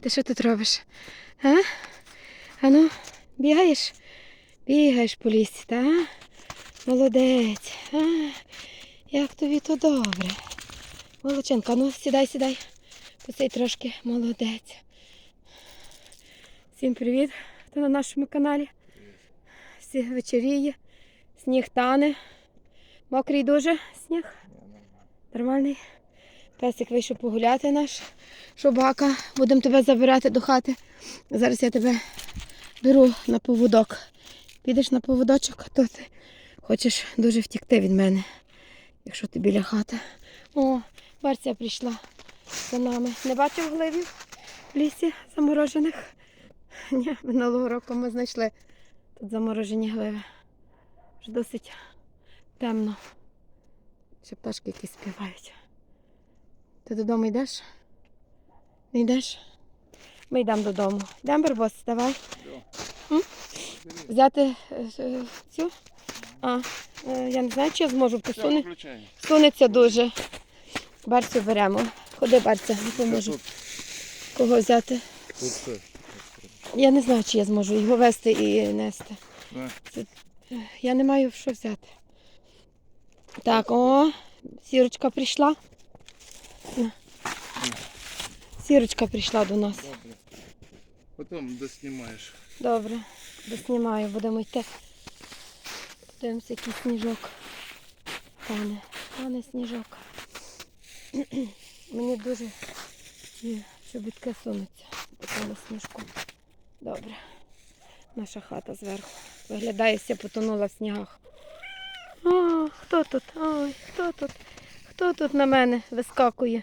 ти що тут робиш? А? Ану, бігаєш? Бігаєш по лісі, та? Молодець. А, як тобі то добре. Молодчинка, ну сідай, сідай. Посидь трошки, молодець. Всім привіт, хто на нашому каналі. Всі вечоріє, сніг тане. Мокрий дуже сніг. Нормальний. Песик вийшов погуляти наш. Собака. Будемо тебе забирати до хати. Зараз я тебе беру на поводок. Підеш на поводочок, то ти хочеш дуже втікти від мене, якщо ти біля хати. О, Барця прийшла за нами. Не бачив гливів в лісі заморожених? Ні, минулого року ми знайшли тут заморожені гливи. Вже досить темно. Ще пташки якісь співають. Ти додому йдеш? Не йдеш? Ми йдемо додому. Йдемо, Барбос, давай. М? Взяти е, е, цю? А, е, я не знаю, чи я зможу посуне. Сунеться дуже. Барцю беремо. Ходи, Барця, допоможу. Кого взяти? Тут все. Я не знаю, чи я зможу його вести і нести. Да. Це- Я не маю що взяти. Так, о, сірочка прийшла. Сірочка прийшла до нас. Добре. Потім доснімаєш. Добре, доснімаю, будемо йти. Подивимося, який сніжок. Пане, пане сніжок. Мені дуже ці чобітки сунуться по тому сніжку. Добре. Наша хата зверху. Виглядає, вся потонула в снігах. О, хто тут? Ой, хто тут? Хто тут на мене вискакує?